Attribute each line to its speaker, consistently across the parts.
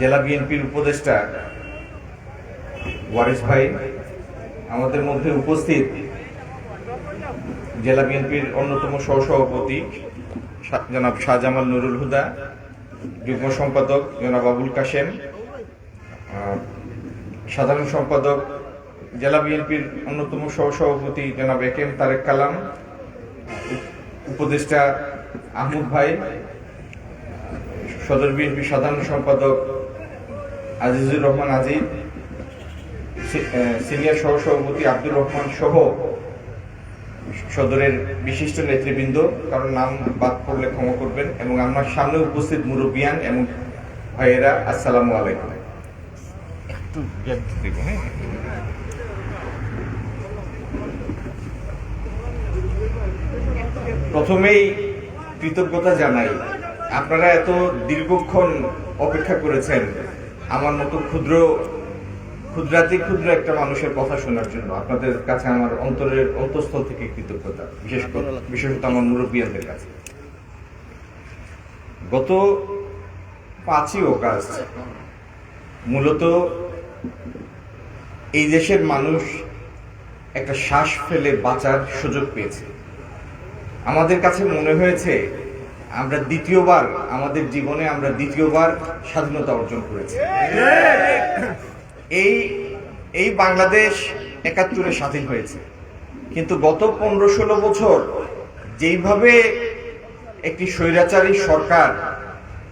Speaker 1: জেলা বিএনপির উপদেষ্টা ওয়ারিস ভাই আমাদের মধ্যে উপস্থিত। জেলা বিএনপির অন্যতম সহসভাপতি জনাব শাহজামাল নুরুল হুদা, যুগ্ম সম্পাদক জনাব আবুল কাশেম সাধারণ সম্পাদক জেলা বিএনপির অন্যতম সহসভাপতি জনাব এ এম তারেক কালাম, উপদেষ্টা আহমদ ভাই, সদর বিএনপির সাধারণ সম্পাদক আজিজুর রহমান আজিজ সিনিয়র সহ সভাপতি আব্দুর রহমান সহ সদরের বিশিষ্ট নেতৃবৃন্দ। কারণ নাম বাদ পড়লে ক্ষমা করবেন এবং আমার সামনে উপস্থিত মুরব্বিয়ান এবং ভাইয়েরা, আসসালামু আলাইকুম। হ্যাঁ। প্রথমেই কৃতজ্ঞতা জানাই। আপনারা এত দীর্ঘক্ষণ অপেক্ষা করেছেন আমার মতো ক্ষুদ্র, ক্ষুদ্রাতি ক্ষুদ্র একটা মানুষের কথা শোনার জন্য আপনাদের কাছে আমার অন্তরের অন্তঃস্থল থেকে কৃতজ্ঞতা, বিশেষ করে বিশেষত আমার মুরব্বিয়ানদের কাছে। গত পাঁচই অগাস্ট মূলত এই দেশের মানুষ একটা শ্বাস ফেলে বাঁচার সুযোগ পেয়েছে। আমাদের কাছে মনে হয়েছে আমরা দ্বিতীয়বার আমাদের জীবনে আমরা দ্বিতীয়বার স্বাধীনতা অর্জন করেছি। এই এই বাংলাদেশ একাত্তরে স্বাধীন হয়েছে। কিন্তু গত পনেরো ষোলো বছর যেইভাবে একটি স্বৈরাচারী সরকার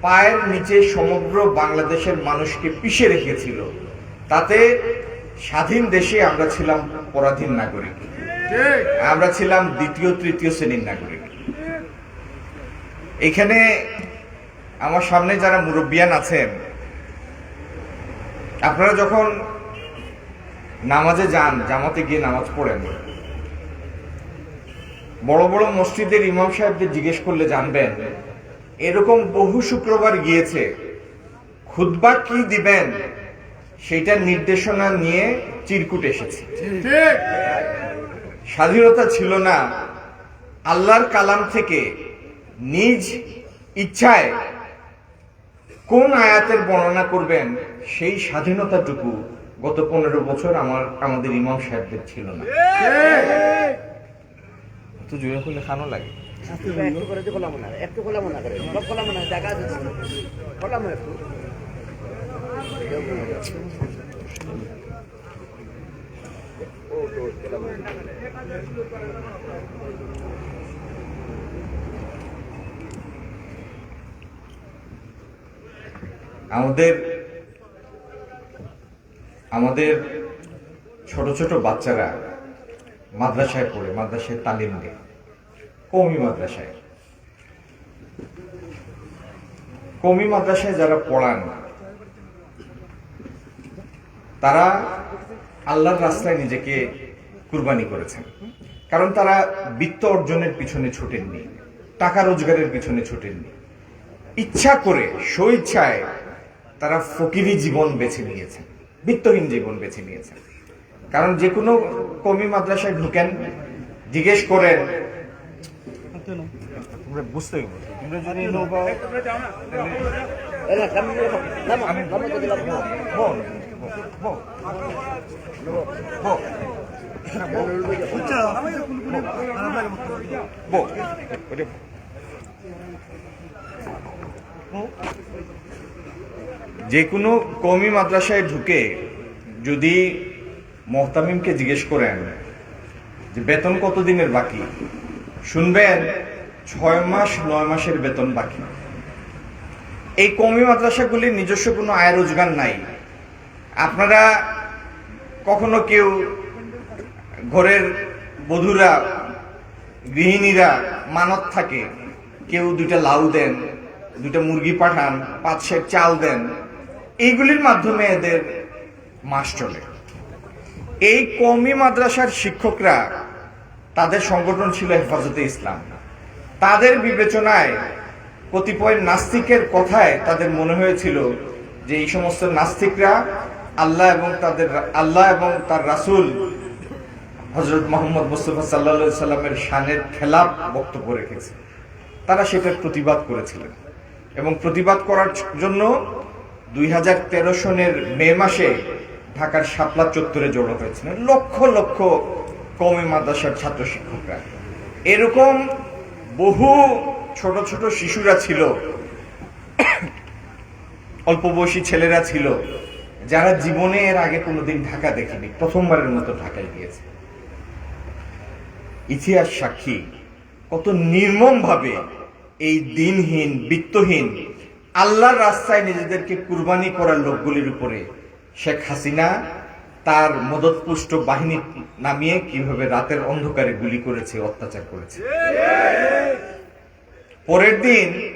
Speaker 1: পায়ের নিচে সমগ্র বাংলাদেশের মানুষকে পিষে রেখেছিল, তাতে স্বাধীন দেশে আমরা ছিলাম পরাধীন নাগরিক। আমরা ছিলাম দ্বিতীয়, তৃতীয় শ্রেণির নাগরিক। এখানে আমার সামনে যারা মুরব্বিয়ান আছেন আপনারা যখন নামাজে যান জামাতে গিয়ে নামাজ পড়েন বড় বড় মসজিদের ইমাম সাহেবদের জিজ্ঞেস করলে জানবেন এরকম বহু শুক্রবার গিয়েছে খুতবা কি দিবেন সেটার নির্দেশনা নিয়ে চিরকুট এসেছে। স্বাধীনতা ছিল না আল্লাহর কালাম থেকে নিজ ইচ্ছায় কোন আয়াতের বর্ণনা করবেন, সেই স্বাধীনতাটুকু গত পনেরো বছর আমার, আমাদের ইমাম সাহেবদের ছিল না। তো জুড়ে করলে খানো লাগে।
Speaker 2: একটু করে দিয়ে খোলাম না একটু খোলাম না করে সব খোলাম না জায়গা আছে খোলাম একটু
Speaker 1: আমাদের আমাদের ছোট ছোট বাচ্চারা মাদ্রাসায় পড়ে, মাদ্রাসায় তালিম নেয়। কৌমি মাদ্রাসায়। কৌমি মাদ্রাসায় যারা পড়ান, তারা আল্লাহর রাস্তায় নিজেকে কুরবানি করেছেন। কারণ তারা বিত্ত অর্জনের পিছনে ছুটেননি, টাকা রোজগারের পিছনে ছুটেননি। ইচ্ছা করে স্বইচ্ছায় তারা ফকিরি জীবন বেছে নিয়েছেন বিত্তহীন জীবন বেছে নিয়েছেন কারণ যে কোনো কমি মাদ্রাসায় ঢুকেন জিজ্ঞেস করেন বুঝতে যে কোনো কমি মাদ্রাসায় ঢুকে যদি মোহতামিমকে জিজ্ঞেস করেন যে বেতন কত দিনের বাকি? শুনবেন, ছয় মাস, নয় মাসের বেতন বাকি। এই কমি মাদ্রাসাগুলির নিজস্ব কোনো আয় রোজগার নাই। আপনারা কখনো কেউ ঘরের বধূরা, গৃহিণীরা মানত থাকে, কেউ দুইটা লাউ দেন, দুইটা মুরগি পাঠান পাঁচ চাল দেন এইগুলির মাধ্যমে এদের মাস চলে। এই কমি মাদ্রাসার শিক্ষকরা তাদের সংগঠন ছিল হেফাজতে ইসলাম। তাদের বিবেচনায় কতিপয় নাস্তিকের কথায় তাদের মনে হয়েছিল যে এই সমস্ত নাস্তিকরা আল্লাহ এবং তাদের আল্লাহ এবং তার রাসূল হজরত মোহাম্মদ মুস্তফা সাল্লা সাল্লামের শানের খেলাপ বক্তব্য রেখেছে। তারা সেটার প্রতিবাদ করেছিলেন এবং প্রতিবাদ করার জন্য দুই হাজার তেরো সনের মে মাসে ঢাকার শাপলা চত্বরে জড়ো হয়েছিলেন লক্ষ লক্ষ কমে মাদ্রাসার ছাত্র শিক্ষকরা। এরকম বহু ছোট ছোট শিশুরা ছিল, অল্প বয়সী ছেলেরা ছিল, যারা জীবনে এর আগে কোনোদিন ঢাকা দেখেনি, প্রথমবারের মতো ঢাকায় গিয়েছে। ইতিহাস সাক্ষী, কত নির্মম ভাবে এই দিনহীন, বিত্তহীন আল্লাহর রাস্তায় নিজেদেরকে কুরবানি করার লোকগুলির উপরে শেখ হাসিনা তার মদতপুষ্ট বাহিনী নামিয়ে কীভাবে রাতের অন্ধকারে গুলি করেছে, অত্যাচার করেছে। পরের দিন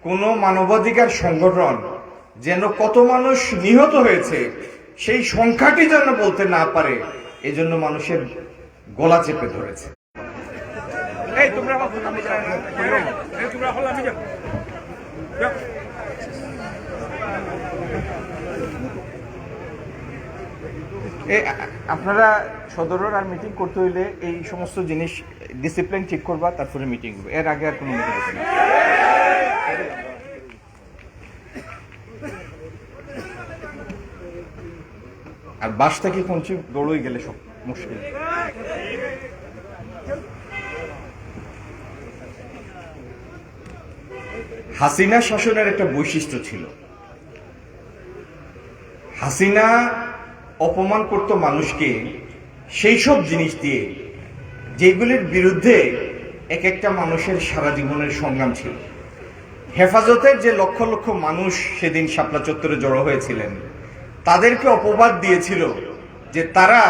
Speaker 1: কোন মানবাধিকার সংগঠন যেন কত মানুষ নিহত হয়েছে, সেই সংখ্যাটি যেন বলতে না পারে, এজন্য মানুষের গলা চেপে ধরেছে।
Speaker 3: এই, তোমরা আমার কথা বুঝে নাও। এই তোমরা হল আমি যাব যাও।
Speaker 1: এ, আ- আপনারা সদরের আর মিটিং করতে হইলে এই সমস্ত জিনিস ডিসিপ্লিন ঠিক করবা, তারপরে মিটিং করবে এর আগে আর কোনো মিটিং হবে না। আর বাস থেকে পৌঁছে দৌড়ই গেলে সব মুশকিল? হাসিনা শাসনের একটা বৈশিষ্ট্য ছিল। হাসিনা অপমান করত মানুষকে সেই সব জিনিস দিয়ে, যেগুলির বিরুদ্ধে এক একটা মানুষের সারা জীবনের সংগ্রাম ছিল। হেফাজতের যে লক্ষ লক্ষ মানুষ সেদিন শাপলা চত্বরে জড়ো হয়েছিলেন, তাদেরকে অপবাদ দিয়েছিল যে তারা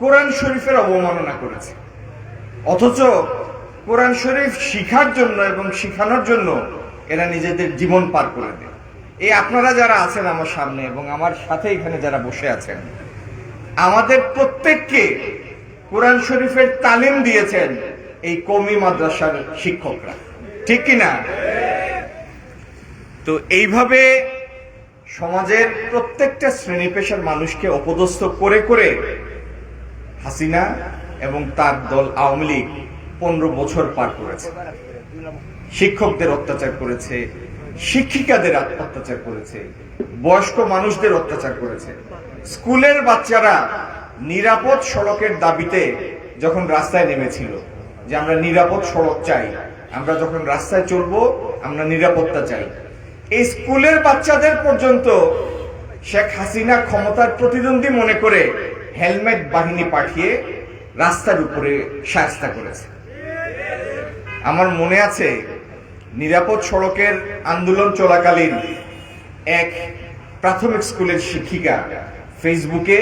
Speaker 1: কোরআন শরীফের অবমাননা করেছে। অথচ কোরআন শরীফ শিখার জন্য এবং শিখানোর জন্য এরা নিজেদের জীবন পার করে দেয়। এই আপনারা যারা আছেন আমার সামনে এবং আমার সাথে এখানে যারা বসে আছেন, আমাদের প্রত্যেককে কোরআন শরীফের তালিম দিয়েছেন এই কমি মাদ্রাসার শিক্ষকরা। ঠিক কিনা তো এইভাবে সমাজের প্রত্যেকটা শ্রেণি পেশার মানুষকে অপদস্থ করে করে হাসিনা এবং তার দল আওয়ামী লীগ পনেরো বছর পার করেছে। শিক্ষকদের অত্যাচার করেছে শিক্ষিকাদের অত্যাচার করেছে, বয়স্ক মানুষদের অত্যাচার করেছে। স্কুলের বাচ্চারা নিরাপদ সড়কের দাবিতে যখন রাস্তায় নেমেছিল, যে আমরা নিরাপদ সড়ক চাই, আমরা যখন রাস্তায় চলবো আমরা নিরাপত্তা চাই। এই স্কুলের বাচ্চাদের পর্যন্ত শেখ হাসিনা ক্ষমতার প্রতিদ্বন্দ্বী মনে করে হেলমেট বাহিনী পাঠিয়ে রাস্তার উপরে সাহস্তা করেছে। আমার মনে আছে নিরাপদ সড়কের আন্দোলন চলাকালীন এক প্রাথমিক স্কুলের শিক্ষিকা ফেসবুকে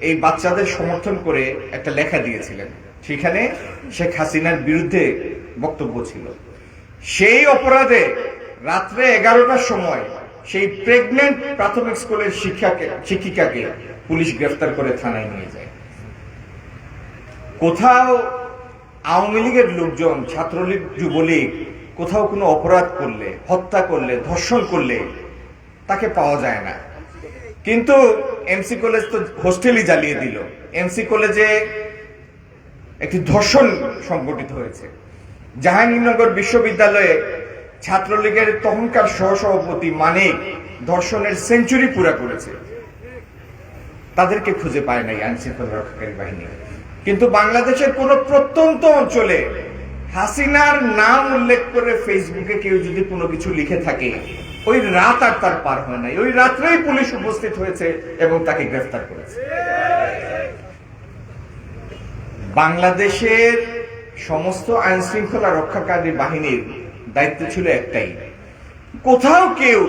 Speaker 1: এই বাচ্চাদের সমর্থন করে একটা লেখা দিয়েছিলেন। সেখানে শেখ হাসিনার বিরুদ্ধে বক্তব্য ছিল। সেই অপরাধে রাত্রে এগারোটার সময় সেই প্রেগনেন্ট প্রাথমিক স্কুলের শিক্ষাকে শিক্ষিকাকে পুলিশ গ্রেফতার করে থানায় নিয়ে যায়। কোথাও আওয়ামী লীগের লোকজন, ছাত্রলীগ, যুবলীগ কোথাও কোনো অপরাধ করলে, হত্যা করলে, ধর্ষণ করলে তাকে পাওয়া যায় না। কিন্তু এমসি কলেজ তো হোস্টেলই জ্বালিয়ে দিল। এমসি কলেজে একটি ধর্ষণ সংঘটিত হয়েছে। জাহাঙ্গীরনগর বিশ্ববিদ্যালয়ে ছাত্রলীগের তখনকার সহসভাপতি মানিক ধর্ষণের সেঞ্চুরি পুরা করেছে। তাদেরকে খুঁজে পায় নাই আইন শৃঙ্খলা রক্ষাকারী বাহিনী। কিন্তু বাংলাদেশের কোন প্রত্যন্ত অঞ্চলে হাসিনার নাম উল্লেখ করে ফেসবুকে কেউ যদি কোনো কিছু লিখে থাকে, ওই রাত আর তার পার হয় নাই। ওই রাত্রেই পুলিশ উপস্থিত হয়েছে এবং তাকে গ্রেফতার করেছে। বাংলাদেশের সমস্ত আইন শৃঙ্খলা রক্ষাকারী বাহিনীর দায়িত্ব ছিল একটাই। কোথাও কেউ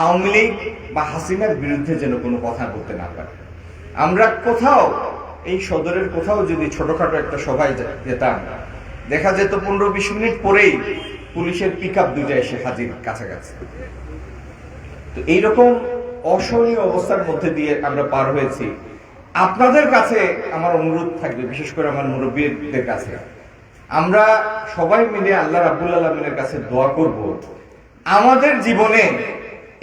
Speaker 1: আওয়ামী লীগ বা হাসিনার বিরুদ্ধে যেন কোনো কথা বলতে না পারে। আমরা কোথাও, এই সদরের কোথাও যদি ছোটখাটো একটা সভায় যেতাম দেখা যেত পনেরো বিশ মিনিট পরেই পুলিশের পিক আপ দুইটা এসে হাজির কাছাকাছি। তো এইরকম অসহনীয় অবস্থার মধ্যে দিয়ে আমরা পার হয়েছি। আপনাদের কাছে আমার অনুরোধ থাকবে, বিশেষ করে আমার মুরব্বীদের কাছে। আমরা সবাই মিলে আল্লাহ রাবুল আলমিনের কাছে দোয়া করব। আমাদের জীবনে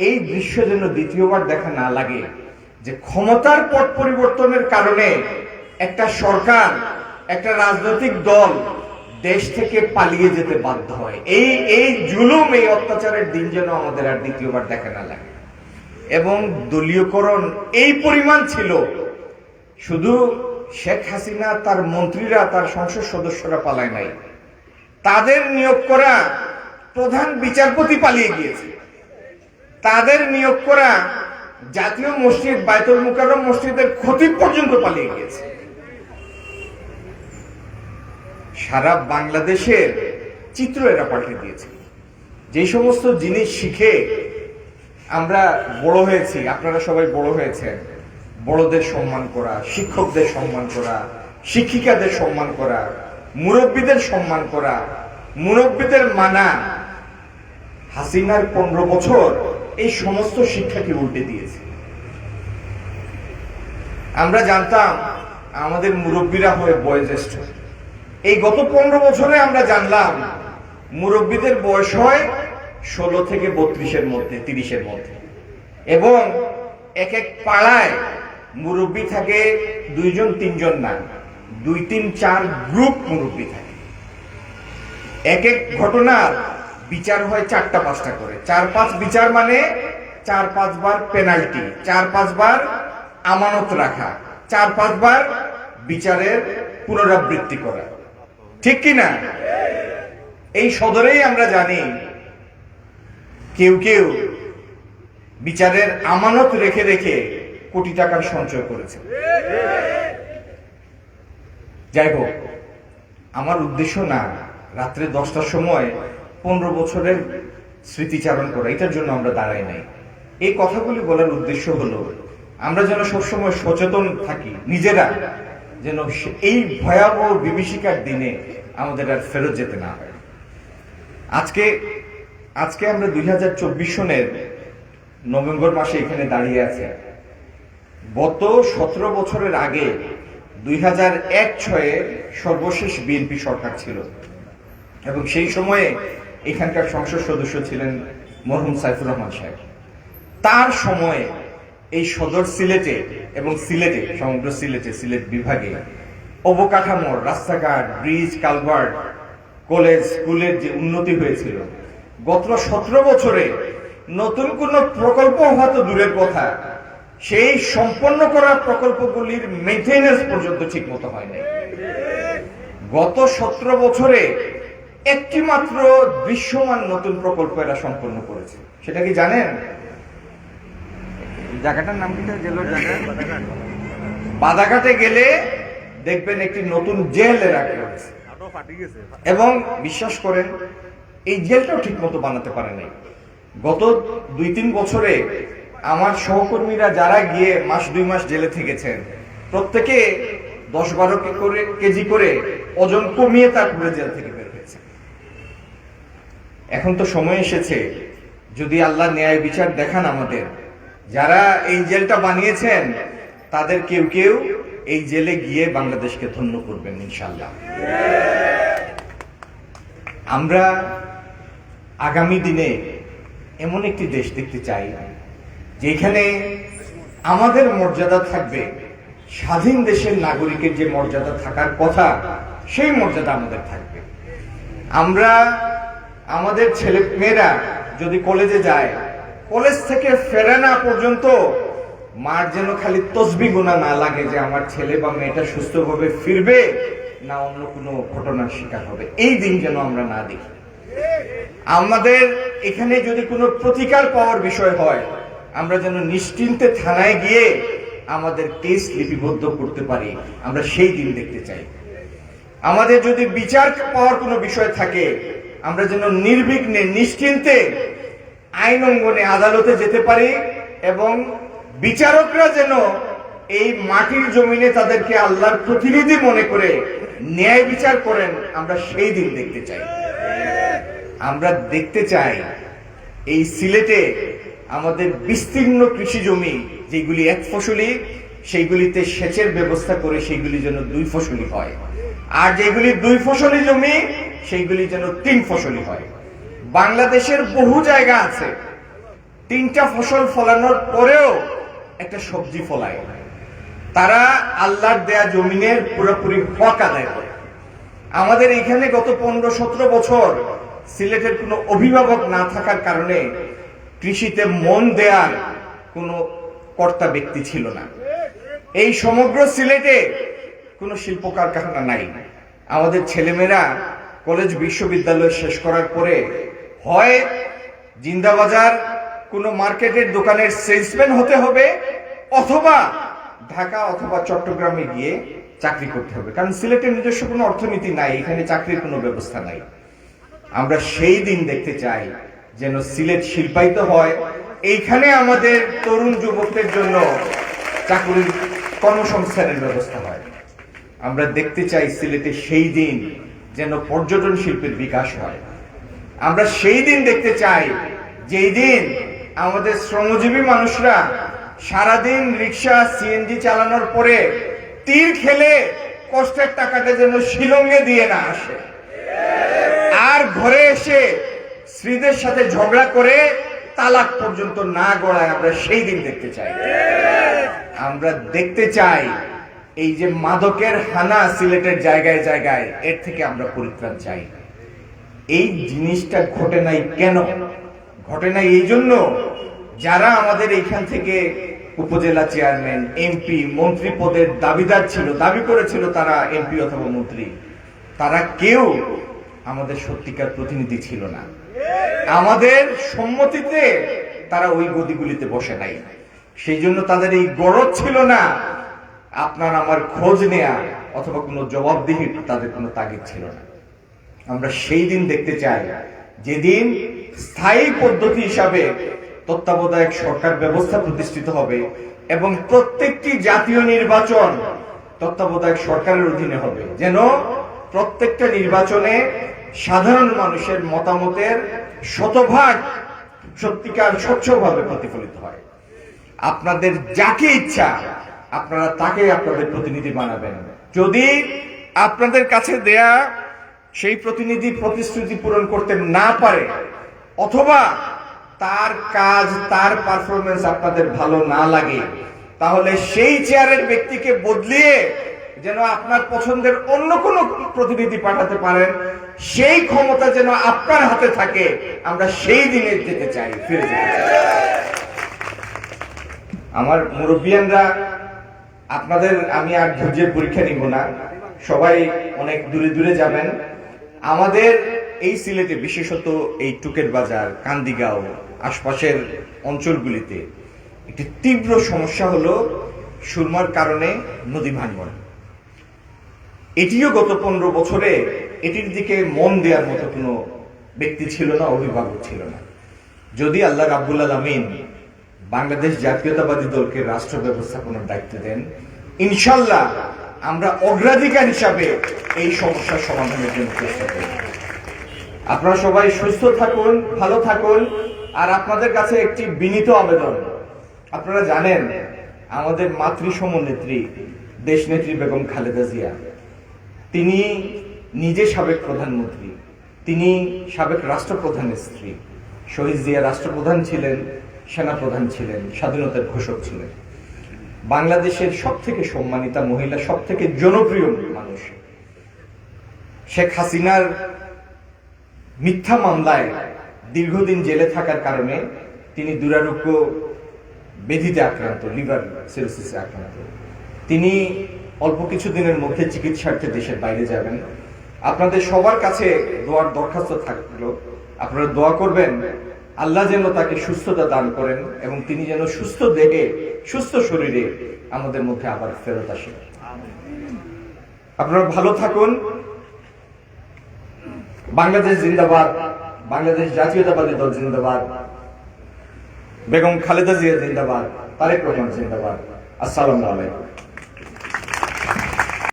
Speaker 1: এই দৃশ্য যেন দ্বিতীয়বার দেখা না লাগে, যে ক্ষমতার পট পরিবর্তনের কারণে একটা সরকার, একটা রাজনৈতিক দল দেশ থেকে পালিয়ে যেতে বাধ্য হয়। এই এই জুলুম, এই অত্যাচারের দিন যেন আমাদের আর দ্বিতীয়বার দেখা না লাগে। এবং দলীয়করণ এই পরিমাণ ছিল। শুধু শেখ হাসিনা, তার মন্ত্রীরা, তার সংসদ সদস্যরা পালায় নাই। তাদের নিয়োগ করা প্রধান বিচারপতি পালিয়ে গিয়েছে। তাদের নিয়োগ করা জাতীয় মসজিদ বায়তুল মুকাররম মসজিদের ক্ষতি পর্যন্ত পালিয়ে গিয়েছে। সারা বাংলাদেশের চিত্র এরা পাঠিয়ে দিয়েছে। যে সমস্ত জিনিস শিখে আমরা বড় হয়েছি, আপনারা সবাই বড় হয়েছেন। বড়দের সম্মান করা, শিক্ষকদের সম্মান করা, শিক্ষিকাদের সম্মান করা, মুরব্বীদের সম্মান করা, মুরব্বীদের মানা। হাসিনার পনেরো বছর এই সমস্ত শিক্ষাকে উল্টে দিয়েছে। আমরা জানতাম আমাদের মুরব্বীরা হয়ে বয়োজ্যেষ্ঠ। এই গত পনেরো বছরে আমরা জানলাম, মুরব্বীদের বয়স হয় ষোলো থেকে বত্রিশের মধ্যে, তিরিশের মধ্যে। এবং এক এক পাড়ায় মুরব্বী থাকে দুইজন, তিনজন না, দুই, তিন, চার গ্রুপ মুরব্বী থাকে। এক এক ঘটনার বিচার হয় চারটা, পাঁচটা করে। চার, পাঁচ বিচার মানে চার পাঁচবার পেনাল্টি, চার পাঁচবার আমানত রাখা, চার পাঁচবার বিচারের পুনরাবৃত্তি করা। ঠিক কি না? এই সদরেই আমরা জানি কেউ কেউ বিচারের আমানত রেখে রেখে কোটি টাকার সঞ্চয় করেছে। যাই হোক, আমার উদ্দেশ্য না রাত্রে দশটার সময় পনেরো বছরের স্মৃতিচারণ করা, এটার জন্য আমরা দাঁড়াই নাই। এই কথাগুলি বলার উদ্দেশ্য হলো, আমরা যেন সবসময় সচেতন থাকি, নিজেরা যেন এই ভয়াবহ বিভীষিকার দিনে আমাদের আর ফেরত যেতে না হয়। আজকে আজকে আমরা দুই হাজার চব্বিশ সনের নভেম্বর মাসে এখানে দাঁড়িয়ে আছি। গত সতেরো বছরের আগে দুই হাজার এক ছয়ে সর্বশেষ বিএনপি সরকার ছিল। এবং সেই সময়ে এখানকার সংসদ সদস্য ছিলেন মরহুম সাইফুর রহমান সাহেব। তার সময়ে এই সদর সিলেটে এবং সিলেটে, সমগ্র সিলেটে, সিলেট বিভাগে অবকাঠামোর রাস্তাঘাট, ব্রিজ, কালভার্ট, কলেজ, স্কুলের যে উন্নতি হয়েছিল, গত সতেরো বছরে নতুন কোন প্রকল্প হওয়া তো দূরের কথা। সেই সম্পন্ন করা প্রকল্পগুলির মেইনটেনেন্স পর্যন্ত ঠিক মতো হয় নাই। গত সতেরো বছরে একটি মাত্র দৃশ্যমান নতুন প্রকল্প এরা সম্পন্ন করেছে। সেটা কি জানেন?
Speaker 3: জায়গাটার নাম কি জেলার জায়গা?
Speaker 1: বাদাঘাটে গেলে দেখবেন একটি নতুন জেল এরা করেছে এবং বিশ্বাস করেন এই জেলটাও ঠিক মতো বানাতে পারে নাই। গত দুই তিন বছরে আমার সহকর্মীরা যারা গিয়ে মাস দুই মাস জেলে থেকেছেন প্রত্যেকে দশ বারো করে কেজি করে ওজন কমিয়ে তারপরে জেল থেকে বের হয়েছে। এখন তো সময় এসেছে যদি আল্লাহ ন্যায় বিচার দেখান আমাদের যারা এই জেলটা বানিয়েছেন, তাদের কেউ কেউ এই জেলে গিয়ে বাংলাদেশকে ধন্য করবেন ইনশাল্লাহ আমরা আগামী দিনে এমন একটি দেশ দেখতে চাই, যেখানে আমাদের মর্যাদা থাকবে, স্বাধীন দেশের নাগরিকের যে মর্যাদা থাকার কথা, সেই মর্যাদা আমাদের থাকবে। আমরা আমাদের ছেলে মেয়েরা যদি কলেজে যায় কলেজ থেকে ফেরে না পর্যন্ত মার যেন খালি তসবি গুণা না লাগে যে আমার ছেলে বা মেয়েটা সুস্থভাবে ফিরবে, না অন্য কোনো ঘটনার শিকার হবে। এই দিন যেন আমরা না দেখি। আমাদের এখানে যদি কোনো প্রতিকার পাওয়ার বিষয় হয়, আমরা যেন নিশ্চিন্তে থানায় গিয়ে আমাদের কেস লিপিবদ্ধ করতে পারি। আমরা সেই দিন দেখতে চাই। আমাদের যদি বিচার পাওয়ার কোনো বিষয় থাকে, আমরা যেন নির্বিঘ্নে, নিশ্চিন্তে আইন অঙ্গনে আদালতে যেতে পারি এবং বিচারকরা যেন এই মাটির জমিনে তাদেরকে আল্লাহর প্রতিনিধি মনে করে ন্যায় বিচার করেন, আমরা সেই দিন দেখতে চাই। আমরা দেখতে চাই এই সিলেটে আমাদের বিস্তীর্ণ কৃষি জমি, যেগুলি এক ফসলি, সেইগুলিতে সেচের ব্যবস্থা করে সেইগুলি যেন দুই ফসলি হয়। আর যেগুলি দুই ফসলি জমি, সেইগুলি যেন তিন ফসলি হয়। বাংলাদেশের বহু জায়গা আছে। তিনটা ফসল ফলানোর পরেও একটা সবজি ফলায়। তারা আল্লাহর দেয়া জমিনের পুরোপুরি হক আদায় করে। আমাদের এখানে গত পনেরো সতেরো বছর সিলেটের কোনো অভিভাবক না থাকার কারণে কৃষিতে মন দেয়ার কোনো কর্তা ব্যক্তি ছিল না। এই সমগ্র সিলেটে কোনো শিল্প কারখানা নাই। আমাদের ছেলেমেয়েরা কলেজ, বিশ্ববিদ্যালয় শেষ করার পরে হয় জিন্দাবাজার কোনো মার্কেটের দোকানের সেলসম্যান হতে হবে অথবা ঢাকা অথবা চট্টগ্রামে গিয়ে চাকরি করতে হবে। কারণ সিলেটের নিজস্ব কোনো অর্থনীতি নাই, এখানে চাকরির কোনো ব্যবস্থা নাই। আমরা সেই দিন দেখতে চাই যেন সিলেট শিল্পায়িত হয়। এইখানে আমাদের তরুণ যুবকদের জন্য চাকরির কর্মসংস্থানের ব্যবস্থা হয়। আমরা দেখতে চাই সিলেটে সেই দিন যেন পর্যটন শিল্পের বিকাশ হয়। আমরা সেই দিন দেখতে চাই, যেই দিন আমাদের শ্রমজীবী মানুষরা সারাদিন রিক্সা সিএনজি চালানোর পরে তীর খেলে কষ্টের টাকাটা যেন শিলংয়ে দিয়ে না আসে। আর ঘরে এসে স্ত্রীদের সাথে ঝগড়া করে তালাক পর্যন্ত না গড়ায় আমরা সেই দিন দেখতে চাই। আমরা দেখতে চাই এই যে মাদকের হানা সিলেটের জায়গায় জায়গায়, এর থেকে আমরা পরিত্রাণ চাই। এই জিনিসটা ঘটে নাই কেন? ঘটে নাই এই জন্য যারা আমাদের এইখান থেকে উপজেলা চেয়ারম্যান এমপি মন্ত্রী পদের দাবিদার ছিল, দাবি করেছিল তারা এমপি অথবা মন্ত্রী, তারা কেউ আমাদের সত্যিকার প্রতিনিধি ছিল না। আমাদের সম্মতিতে তারা ওই গদিগুলিতে বসে নাই। সেই জন্য তাদের এই গরজ ছিল না, আপনার আমার খোঁজ নেয়া অথবা কোনো জবাবদিহির তাদের কোনো তাগিদ ছিল না। আমরা সেই দিন দেখতে চাই। যেদিন স্থায়ী পদ্ধতি হিসাবে তত্ত্বাবধায়ক সরকার ব্যবস্থা প্রতিষ্ঠিত হবে এবং প্রত্যেকটি জাতীয় নির্বাচন তত্ত্বাবধায়ক সরকারের অধীনে হবে। যেন প্রত্যেকটা নির্বাচনে সাধারণ মানুষের মতামতের শতভাগ সত্যিকার স্বচ্ছভাবে প্রতিফলিত হয়। আপনাদের যাকে ইচ্ছা, আপনারা তাকে আপনাদের প্রতিনিধি বানাবেন। যদি আপনাদের কাছে দেয়া সেই প্রতিনিধি প্রতিশ্রুতি পূরণ করতে না পারে, অথবা তার কাজ, তার পারফরমেন্স আপনাদের ভালো না লাগে, তাহলে সেই চেয়ারের ব্যক্তিকে বদলিয়ে যেন আপনার পছন্দের অন্য কোনো প্রতিনিধি পাঠাতে পারেন, সেই ক্ষমতা যেন আপনার হাতে থাকে, আমরা সেই দিনে যেতে চাই, ফিরে যেতে চাই। আমার মুরব্বিয়ানরা, আপনাদের আমি আর ধৈর্যের পরীক্ষা নিব না, সবাই অনেক দূরে দূরে যাবেন। আমাদের এই সিলেটে বিশেষত এই টুকের বাজার, কান্দিগাঁও, আশপাশের অঞ্চলগুলিতে একটি তীব্র সমস্যা হলো সুরমার কারণে নদী ভাঙ্গন এটিও গত পনেরো বছরে এটির দিকে মন দেওয়ার মতো কোনো ব্যক্তি ছিল না, অভিভাবক ছিল না। যদি আল্লাহ রাব্বুল আলমিন বাংলাদেশ জাতীয়তাবাদী দলকে রাষ্ট্র ব্যবস্থাপনার দায়িত্ব দেন ইনশাল্লাহ আমরা অগ্রাধিকার হিসাবে এই সমস্যার সমাধানের জন্য চেষ্টা করব আপনারা সবাই সুস্থ থাকুন, ভালো থাকুন। আর আপনাদের কাছে একটি বিনীত আবেদন। আপনারা জানেন, আমাদের মাতৃসম নেত্রী, দেশনেত্রী বেগম খালেদা জিয়া। তিনি নিজে সাবেক প্রধানমন্ত্রী, তিনি সাবেক রাষ্ট্রপ্রধানের স্ত্রী। শহীদ জিয়া রাষ্ট্রপ্রধান ছিলেন, সেনাপ্রধান ছিলেন, স্বাধীনতার ঘোষক ছিলেন। বাংলাদেশের সব থেকে সম্মানিতা মহিলা সব থেকে জনপ্রিয় মানুষ শেখ হাসিনার মিথ্যা মামলায় দীর্ঘদিন জেলে থাকার কারণে তিনি দুরারোগ্য বেধিতে আক্রান্ত, লিভার সিরোসিসে আক্রান্ত। তিনি অল্প কিছু দিনের মধ্যে চিকিৎসার্থে দেশের বাইরে যাবেন। আপনাদের সবার কাছে দোয়ার দরখাস্ত থাকল। আপনারা দোয়া করবেন, আল্লাহ যেন তাকে সুস্থতা দান করেন এবং তিনি যেন সুস্থ দেহে সুস্থ শরীরে আমাদের মধ্যে আবার ফেরত আসে। আপনারা ভালো থাকুন। বাংলাদেশ জিন্দাবাদ বাংলাদেশ জাতীয়তাবাদী দল জিন্দাবাদ বেগম খালেদা জিয়া জিন্দাবাদ তারেক রহমান জিন্দাবাদ। আসসালামু আলাইকুম।